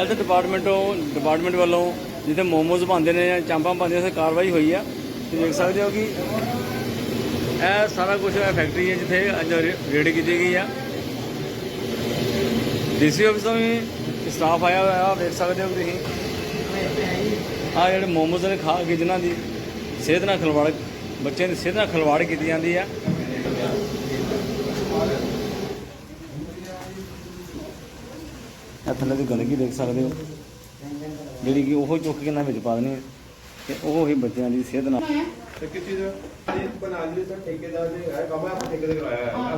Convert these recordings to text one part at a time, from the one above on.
Health ਡਿਪਾਰਟਮੈਂਟੋਂ department ਵੱਲੋਂ ਜਿੱਥੇ ਮੋਮੋਜ਼ ਬਣਦੇ ਨੇ ਜਾਂ ਚਾਂਪਾਂ ਬਣਦੀਆਂ ਉੱਥੇ ਕਾਰਵਾਈ ਹੋਈ ਆ। ਤੁਸੀਂ ਦੇਖ ਸਕਦੇ ਹੋ ਕਿ ਇਹ ਸਾਰਾ ਕੁਝ ਇਹ ਫੈਕਟਰੀ ਹੈ ਜਿੱਥੇ ਅੱਜ ਰੇਡ ਕੀਤੀ ਗਈ ਆ। ਡੀਸੀ ਆਫਿਸ ਤੋਂ ਵੀ ਸਟਾਫ ਆਇਆ ਹੋਇਆ ਆ ਵੇਖ ਸਕਦੇ ਹੋ ਤੁਸੀਂ। ਆ ਜਿਹੜੇ ਮੋਮੋਜ਼ ਨੇ, ਖਾ ਕੇ ਜਿਨ੍ਹਾਂ ਦੀ ਸਿਹਤ ਨਾਲ ਖਿਲਵਾੜ, ਬੱਚਿਆਂ ਦੀ ਸਿਹਤ ਨਾਲ ਖਿਲਵਾੜ ਕੀਤੀ ਜਾਂਦੀ ਆ। ਇਹ ਥੱਲੇ ਦੀ ਗੰਦਗੀ ਦੇਖ ਸਕਦੇ ਹੋ? ਜਿਹੜੀ ਕਿ ਉਹ ਚੁੱਕ ਕੇ ਨਾ ਵਿੱਚ ਪਾ ਦਨੇ ਤੇ ਉਹ ਹੀ ਬੱਚਿਆਂ ਦੀ ਸਿਹਤ ਨਾਲ ਤੇ ਕਿਸੇ ਦਾ ਇਹ ਬਣਾ ਲਈ ਤਾਂ ਠੇਕੇਦਾਰ ਆਪਾਂ ਠੇਕੇ ਤੇ ਕਰਵਾਇਆ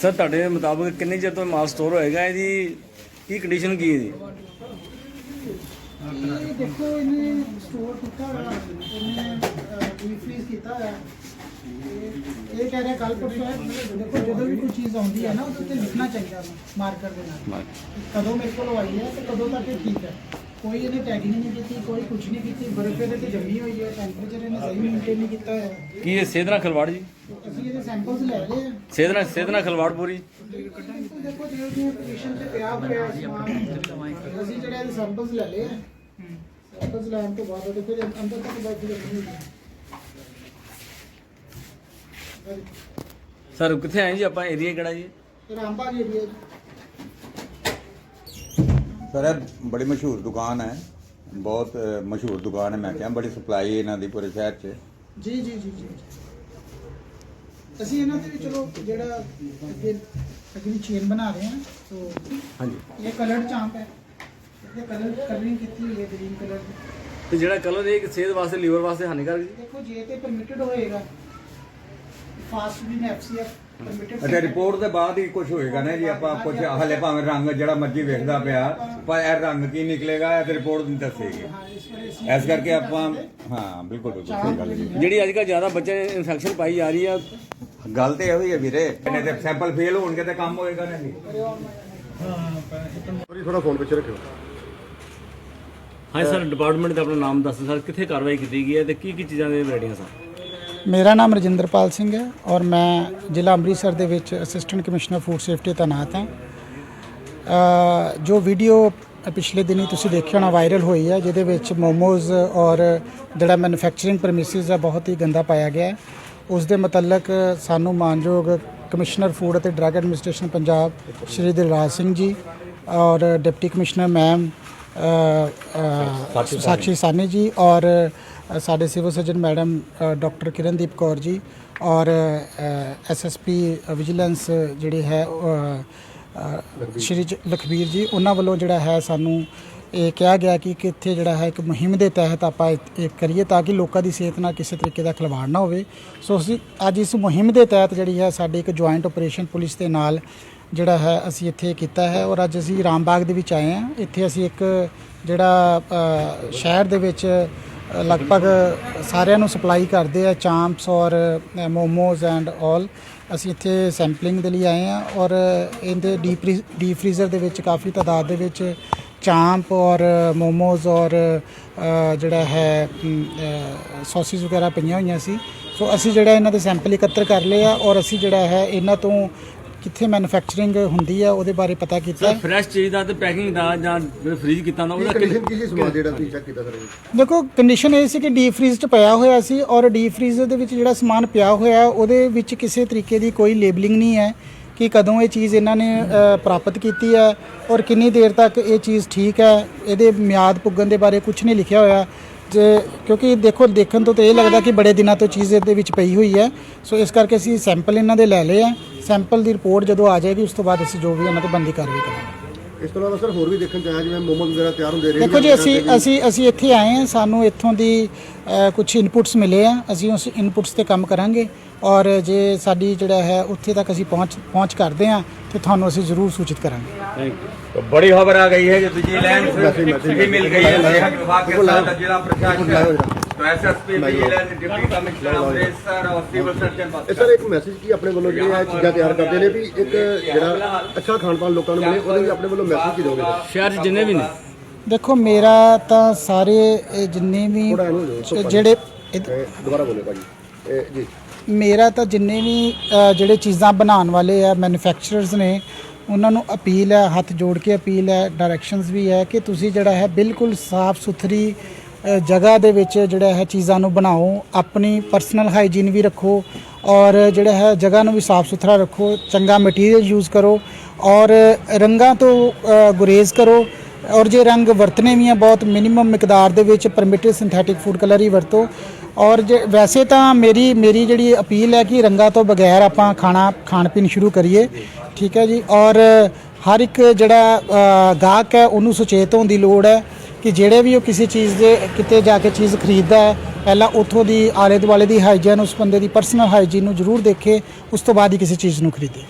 ਸਰ ਤੁਹਾਡੇ ਮੁਤਾਬਕ ਕਿੰਨੇ ਚਿਰ ਤੋਂ ਮਾਲ ਸਟੋਰ ਹੋਏਗਾ? ਇਹਦੀ ਕੀ ਕੰਡੀਸ਼ਨ ਕੀ ਹੈ ਜੀ ਦੇਖੋ ਇਹਨੇ ਸਟੋਰ ਕੀਤਾ ਹੋਇਆ ਇਹਨੇ ਇਨਫਰੀਜ਼ ਕੀਤਾ ਹੋਇਆ। ਇਹ- ਇਹ ਕਹਿ ਰਿਹਾ ਕੱਲ ਪਰਸੋਂ ਹੈ ਦੇਖੋ ਜਦੋਂ ਵੀ ਕੋਈ ਚੀਜ਼ ਆਉਂਦੀ ਹੈ ਨਾ ਉਹਦੇ ਤੇ ਲਿਖਣਾ ਚਾਹੀਦਾ ਮਾਰਕਰ ਦੇ ਨਾਲ। ਕਦੋਂ ਮੇਰੇ ਕੋਲ ਆਈ ਹੈ ਤੇ ਕਦੋਂ ਤੱਕ ਇਹ ਠੀਕ ਹੈ। ਕੋਈ ਇਹਨੇ ਟੈਗਿੰਗ ਨਹੀਂ ਕੀਤੀ ਕੋਈ ਕੁਝ ਨਹੀਂ ਕੀਤੀ ਬਰਫ਼ ਇਹਦੇ ਤੇ ਜੰਮੀ ਹੋਈ ਹੈ ਟੈਂਪਰੇਚਰ ਇਹਨੇ ਸਹੀ ਮੇਨਟੇਨ ਨਹੀਂ ਕੀਤਾ ਹੋਇਆ ਕੀ ਇਹ ਨਾਲ ਖਿਲਵਾੜ ਜੀ? ਅਸੀਂ ਇਹਦੇ ਸੈਂਪਲਸ ਲੈ ਲਏ ਆ। ਸਿਹਤ ਨਾਲ ਖਿਲਵਾੜ ਪੂਰੀ? ਦੇਖੋ ਜਿਹੜੇ ਜਿਵੇਂ ਪੋਜੀਸ਼ਨ ਤੇ ਪਿਆ ਹੋਇਆ ਸਮਾਨ ਅਸੀਂ ਜਿਹੜੇ ਇਹਦੇ ਸੈਂਪਲਸ ਲੈ ਲਏ ਆ ਸੈਂਪਲਸ ਲੈਣ ਤੋਂ ਬਾਅਦ ਉਹਦੇ ਫਿਰ ਅੰਦਰ ਤੱਕ ਬੈਠ ਕੇ ਦੇਖਣੀ ਸਰ ਕਿੱਥੇ ਆਏ ਜੀ ਆਪਾਂ? ਏਰੀਆ ਕਿਹੜਾ ਜੀ? ਹੈ ਰਾਮਬਾਗ ਏਰੀਆ ਸਰ ਇਹ ਬੜੀ ਮਸ਼ਹੂਰ ਦੁਕਾਨ ਹੈ। ਬਹੁਤ ਅ, ਮਸ਼ਹੂਰ ਦੁਕਾਨ ਹੈ ਮੈਂ ਕਿਹਾ। ਬੜੀ ਸਪਲਾਈ ਇਹਨਾਂ ਦੀ ਪੂਰੇ ਸ਼ਹਿਰ 'ਚ। ਜੀ ਜੀ ਜੀ ਜੀ। ਅਸੀਂ ਇਹਨਾਂ ਦੇ ਵੀ ਚਲੋ ਜਿਹੜਾ ਅੱਗੇ ਅਗਲੀ ਚੇਨ ਬਣਾ ਰਹੇ ਹਾਂ ਸੋ ਹਾਂਜੀ। ਇਹ ਕਲਰਡ ਚਾਂਪ ਹੈ। ਇਹ ਕਲਰ ਕਲਰਿੰਗ ਕੀਤੀ ਹੋਈ ਹੈ ਗ੍ਰੀਨ ਕਲਰ ਦੀ ਤੇ ਜਿਹੜਾ ਕਲਰ ਇਹ ਸਿਹਤ ਵਾਸਤੇ ਲੀਵਰ ਵਾਸਤੇ ਹਾਨੀਕਾਰਕ ਜੀ? ਦੇਖੋ ਜੇ ਤੇ ਪਰਮਿਟਡ ਹੋਏਗਾ ਫਾਸਟ ਫੂਡ ਐਫਸੀਐਫ ਪਰਮਿਟਡ ਅੱਛਾ ਰਿਪੋਰਟ ਦੇ ਬਾਅਦ ਹੀ ਕੁਝ ਹੋਏਗਾ ਨਾ ਜੀ ਆਪਾਂ ਕੁਝ ਹਲੇ ਭਾਵੇਂ ਰੰਗ ਜਿਹੜਾ ਮਰਜ਼ੀ ਵੇਖਦਾ ਪਿਆ ਪਰ ਇਹ ਰੰਗ ਕੀ ਨਿਕਲੇਗਾ ਇਹ ਤੇ ਰਿਪੋਰਟ ਨਹੀਂ ਦੱਸੇਗੀ। ਹਾਂ ਇਸ ਕਰਕੇ ਆਪਾਂ ਹਾਂ ਬਿਲਕੁਲ ਬਿਲਕੁਲ ਸਹੀ ਗੱਲ ਜੀ। ਜਿਹੜੀ ਅੱਜ ਕੱਲ੍ਹ ਜ਼ਿਆਦਾ ਬੱਚਿਆਂ ਨੂੰ ਇਨਫੈਕਸ਼ਨ ਪਾਈ ਜਾ ਰਹੀ ਆ। ਗੱਲ ਤੇ ਇਹੋ ਹੀ ਹੈ ਵੀਰੇ ਇਹਨੇ ਤੇ ਸੈਂਪਲ ਫੇਲ ਹੋਣਗੇ ਤੇ ਕੰਮ ਹੋਏਗਾ ਨਾ ਜੀ। ਥੋੜਾ ਫੋਨ ਪਿੱਛੇ ਰੱਖਿਓ। ਹਾਂਜੀ ਸਰ ਡਿਪਾਰਟਮੈਂਟ ਦਾ ਆਪਣਾ ਨਾਮ ਦੱਸੋ ਸਰ ਕਿੱਥੇ ਕਾਰਵਾਈ ਕੀਤੀ ਗਈ ਹੈ ਤੇ ਕੀ ਕੀ ਚੀਜ਼ਾਂ ਦੇ ਰੈਡੀਆਂ ਸਰ ਮੇਰਾ ਨਾਮ ਰਜਿੰਦਰਪਾਲ ਸਿੰਘ ਹੈ ਔਰ ਮੈਂ ਜ਼ਿਲ੍ਹਾ ਅੰਮ੍ਰਿਤਸਰ ਦੇ ਵਿੱਚ ਅਸਿਸਟੈਂਟ ਕਮਿਸ਼ਨਰ ਫੂਡ ਸੇਫਟੀ ਤੈਨਾਤ ਹਾਂ। ਜੋ ਵੀਡੀਓ ਪਿਛਲੇ ਦਿਨੀ ਤੁਸੀਂ ਦੇਖਿਆ ਹੋਣਾ ਵਾਇਰਲ ਹੋਈ ਹੈ ਜਿਹਦੇ ਵਿੱਚ ਮੋਮੋਜ਼ ਔਰ ਜਿਹੜਾ ਮੈਨੂਫੈਕਚਰਿੰਗ ਪ੍ਰੈਮਿਸਿਸ ਆ ਬਹੁਤ ਹੀ ਗੰਦਾ ਪਾਇਆ ਗਿਆ ਹੈ। ਉਸ ਦੇ ਮੁਤਲਕ ਸਾਨੂੰ ਮਾਨਯੋਗ ਕਮਿਸ਼ਨਰ ਫੂਡ ਅਤੇ ਡਰੱਗ ਐਡਮਿਨਿਸਟ੍ਰੇਸ਼ਨ ਪੰਜਾਬ ਸ਼੍ਰੀ ਦਿਲਰਾਜ ਸਿੰਘ ਜੀ ਔਰ deputy commissioner ma'am Sakshi Sani ji ਔਰ ਸਾਡੇ civil surgeon madam doctor Kirandeep Kaur ji ਔਰ ਐਸਐਸਪੀ ਵਿਜੀਲੈਂਸ ਜਿਹੜੇ ਹੈ ਸ਼੍ਰੀ ਲਖਬੀਰ ਜੀ ਉਹਨਾਂ ਵੱਲੋਂ ਜਿਹੜਾ ਹੈ ਸਾਨੂੰ ਇਹ ਕਿਹਾ ਗਿਆ ਕਿ ਕਿੱਥੇ ਜਿਹੜਾ ਹੈ ਇੱਕ ਮੁਹਿੰਮ ਦੇ ਤਹਿਤ ਆਪਾਂ ਇਹ ਕਰੀਏ ਤਾਂ ਕਿ ਲੋਕਾਂ ਦੀ ਸਿਹਤ ਨਾਲ ਕਿਸੇ ਤਰੀਕੇ ਦਾ ਖਿਲਵਾੜ ਨਾ ਹੋਵੇ। ਸੋ ਅਸੀਂ ਅੱਜ ਇਸ ਮੁਹਿੰਮ ਦੇ ਤਹਿਤ ਜਿਹੜੀ ਹੈ ਸਾਡੀ ਇੱਕ ਜੁਆਇੰਟ ਆਪਰੇਸ਼ਨ ਪੁਲਿਸ ਦੇ ਨਾਲ ਜਿਹੜਾ ਹੈ ਅਸੀਂ ਇੱਥੇ ਕੀਤਾ ਹੈ ਔਰ ਅੱਜ ਅਸੀਂ ਰਾਮਬਾਗ ਦੇ ਵਿੱਚ ਆਏ ਹਾਂ। ਇੱਥੇ ਅਸੀਂ ਇੱਕ ਜਿਹੜਾ ਸ਼ਹਿਰ ਦੇ ਵਿੱਚ ਲਗਭਗ ਸਾਰਿਆਂ ਨੂੰ ਸਪਲਾਈ ਕਰਦੇ ਆ ਚਾਂਪਸ ਔਰ ਮੋਮੋਜ਼ ਐਂਡ ਆਲ ਅਸੀਂ ਇੱਥੇ ਸੈਂਪਲਿੰਗ ਦੇ ਲਈ ਆਏ ਹਾਂ ਔਰ ਇਹਦੇ ਡੀਪ ਡੀਪ ਫ੍ਰੀਜ਼ਰ ਦੇ ਵਿੱਚ ਕਾਫੀ ਤਾਦਾਦ ਦੇ ਵਿੱਚ ਚਾਂਪ ਔਰ ਮੋਮੋਜ਼ ਔਰ ਜਿਹੜਾ ਹੈ ਸੌਸਿਸ ਵਗੈਰਾ ਪਈਆਂ ਹੋਈਆਂ ਸੀ। ਸੋ ਅਸੀਂ ਜਿਹੜਾ ਇਹਨਾਂ ਦੇ ਸੈਂਪਲ ਇਕੱਤਰ ਕਰ ਲਏ ਆ ਔਰ ਅਸੀਂ ਜਿਹੜਾ ਹੈ ਇਹਨਾਂ ਤੋਂ ਕਿੱਥੇ ਮੈਨੂਫੈਕਚਰਿੰਗ ਹੁੰਦੀ ਆ ਉਹਦੇ ਬਾਰੇ ਪਤਾ ਕੀਤਾ ਸਰ ਫਰੈਸ਼ ਚੀਜ਼ ਦਾ ਤੇ ਪੈਕਿੰਗ ਦਾ ਜਾਂ ਫ੍ਰੀਜ ਕੀਤਾ ਹੁੰਦਾ ਉਹਦਾ ਕਿੰਨਾ ਕੰਡੀਸ਼ਨ ਕੀ ਸੀ ਸਮਾਨ ਜਿਹੜਾ ਤੁਸੀਂ ਚੈੱਕ ਕੀਤਾ ਸਰ? ਦੇਖੋ ਕੰਡੀਸ਼ਨ ਇਹ ਸੀ ਕਿ ਡੀਪ ਫ੍ਰੀਜ਼ 'ਚ ਪਿਆ ਹੋਇਆ ਸੀ ਔਰ ਡੀਪ ਫ੍ਰੀਜ਼ਰ ਦੇ ਵਿੱਚ ਜਿਹੜਾ ਸਮਾਨ ਪਿਆ ਹੋਇਆ ਉਹਦੇ ਵਿੱਚ ਕਿਸੇ ਤਰੀਕੇ ਦੀ ਕੋਈ ਲੇਬਲਿੰਗ ਨਹੀਂ ਹੈ ਕਿ ਕਦੋਂ ਇਹ ਚੀਜ਼ ਇਹਨਾਂ ਨੇ ਅ, ਪ੍ਰਾਪਤ ਕੀਤੀ ਹੈ ਔਰ ਕਿੰਨੀ ਦੇਰ ਤੱਕ ਇਹ ਚੀਜ਼ ਠੀਕ ਹੈ ਇਹਦੇ ਮਿਆਦ ਪੁੱਗਣ ਦੇ ਬਾਰੇ ਕੁਝ ਨਹੀਂ ਲਿਖਿਆ ਹੋਇਆ ਜੇ ਕਿਉਂਕਿ ਦੇਖੋ ਦੇਖਣ ਤੋਂ ਤਾਂ ਇਹ ਲੱਗਦਾ ਕਿ ਬੜੇ ਦਿਨਾਂ ਤੋਂ ਚੀਜ਼ ਇਹਦੇ ਵਿੱਚ ਪਈ ਹੋਈ ਹੈ ਸੋ ਇਸ ਕਰਕੇ ਅਸੀਂ ਸੈਂਪਲ ਇਹਨਾਂ ਦੇ ਲੈ ਲਏ ਆ ਸੈਂਪਲ ਦੀ ਰਿਪੋਰਟ ਜਦੋਂ ਆ ਜਾਏਗੀ ਉਸ ਤੋਂ ਬਾਅਦ ਅਸੀਂ ਜੋ ਵੀ ਉਹਨਾਂ ਤੇ ਬੰਦੀ ਕਾਰਵਾਈ ਕਰਾਂਗੇ ਇਸ ਤੋਂ ਇਲਾਵਾ ਸਰ ਹੋਰ ਵੀ ਦੇਖਣ ਚ ਆਇਆ ਜਿਵੇਂ ਮੋਮੋਜ਼ ਵਗੈਰਾ ਤਿਆਰ ਹੁੰਦੇ ਰਹੇ ਦੇਖੋ ਜੀ ਅਸੀਂ ਅਸੀਂ ਅਸੀਂ ਇੱਥੇ ਆਏ ਹਾਂ ਸਾਨੂੰ ਇੱਥੋਂ ਦੀ ਕੁਝ ਇਨਪੁਟਸ ਮਿਲੇ ਆ ਅਸੀਂ ਉਸ ਇਨਪੁਟਸ ਤੇ ਕੰਮ ਕਰਾਂਗੇ ਔਰ ਜੇ ਸਾਡੀ ਜਿਹੜਾ ਹੈ ਉੱਥੇ ਤੱਕ ਅਸੀਂ ਪਹੁੰਚ ਪਹੁੰਚ ਕਰਦੇ ਹਾਂ ਤੇ ਤੁਹਾਨੂੰ ਅਸੀਂ ਜ਼ਰੂਰ ਸੂਚਿਤ ਕਰਾਂਗੇ ਥੈਂਕ ਯੂ तो बड़ी खबर आ गई है जो विजिलेंस भी मिल गई है सेहत विभाग के साथ जिला प्रशासन ਸਰ ਇੱਕ ਮੈਸੇਜ ਕੀ ਆਪਣੇ ਵੱਲੋਂ ਜਿਹੜੀਆਂ ਇਹ ਚੀਜ਼ਾਂ ਤਿਆਰ ਕਰਦੇ ਨੇ ਵੀ ਇੱਕ ਜਿਹੜਾ ਅੱਛਾ ਖਾਣ ਪਾਣ ਲੋਕਾਂ ਨੂੰ ਮਿਲੇ ਉਹਦੇ ਲਈ ਆਪਣੇ ਵੱਲੋਂ ਮੈਸੇਜ ਕੀ ਦੋਗੇ ਸ਼ਹਿਰ 'ਚ ਜਿੰਨੇ ਵੀ ਨੇ। ਦੇਖੋ ਮੇਰਾ ਤਾਂ ਸਾਰੇ ਇਹ ਜਿੰਨੇ ਵੀ ਜਿਹੜੇ ਦੁਬਾਰਾ ਬੋਲੇ ਭਾਜੀ। ਮੇਰਾ ਤਾਂ ਜਿੰਨੇ ਵੀ ਜਿਹੜੇ ਚੀਜ਼ਾਂ ਬਣਾਉਣ ਵਾਲੇ ਆ ਮੈਨੂਫੈਕਚਰਰਸ ਨੇ ਉਹਨਾਂ ਨੂੰ ਅਪੀਲ ਹੈ ਹੱਥ ਜੋੜ ਕੇ ਅਪੀਲ ਹੈ ਡਾਇਰੈਕਸ਼ਨਸ ਵੀ ਹੈ ਕਿ ਤੁਸੀਂ ਜਿਹੜਾ ਹੈ ਬਿਲਕੁਲ ਸਾਫ਼ ਸੁਥਰੀ ਜਗ੍ਹਾ ਦੇ ਵਿੱਚ ਜਿਹੜਾ ਹੈ ਚੀਜ਼ਾਂ ਨੂੰ ਬਣਾਓ, ਆਪਣੀ ਪਰਸਨਲ ਹਾਈਜੀਨ ਵੀ ਰੱਖੋ ਔਰ ਜਿਹੜਾ ਹੈ ਜਗ੍ਹਾ ਨੂੰ ਵੀ ਸਾਫ਼ ਸੁਥਰਾ ਰੱਖੋ, ਚੰਗਾ ਮਟੀਰੀਅਲ ਯੂਜ਼ ਕਰੋ ਔਰ ਰੰਗਾਂ ਤੋਂ ਗੁਰੇਜ਼ ਕਰੋ ਔਰ ਜੇ ਰੰਗ ਵਰਤਨੇ ਵੀ ਆ ਬਹੁਤ ਮਿਨੀਮਮ ਮਿਕਦਾਰ ਦੇ ਵਿੱਚ ਪਰਮਿਟਡ ਸਿੰਥੈਟਿਕ ਫੂਡ ਕਲਰ ਹੀ ਵਰਤੋ ਔਰ ਜੇ, ਵੈਸੇ ਤਾਂ ਮੇਰੀ ਮੇਰੀ ਜਿਹੜੀ ਅਪੀਲ ਹੈ ਕਿ ਰੰਗਾਂ ਤੋਂ ਬਗੈਰ ਆਪਾਂ ਖਾਣਾ, ਖਾਣ ਪੀਣ ਸ਼ੁਰੂ ਕਰੀਏ, ਠੀਕ ਹੈ ਜੀ ਔਰ ਹਰ ਇੱਕ ਜਿਹੜਾ ਗਾਹਕ ਹੈ ਉਹਨੂੰ ਸੁਚੇਤ ਹੋਣ ਦੀ ਲੋੜ ਹੈ ਕਿ ਜਿਹੜੇ ਵੀ ਉਹ ਕਿਸੇ ਚੀਜ਼ ਦੇ ਕਿਤੇ ਜਾ ਕੇ ਚੀਜ਼ ਖਰੀਦਦਾ ਹੈ, ਪਹਿਲਾਂ ਉੱਥੋਂ ਦੀ ਆਲੇ ਦੁਆਲੇ ਦੀ ਹਾਈਜੀਨ ਉਸ ਬੰਦੇ ਦੀ ਪਰਸਨਲ ਹਾਈਜੀਨ ਨੂੰ ਜ਼ਰੂਰ ਦੇਖੇ, ਉਸ ਤੋਂ ਬਾਅਦ ਹੀ ਕਿਸੇ ਚੀਜ਼ ਨੂੰ ਖਰੀਦੇ।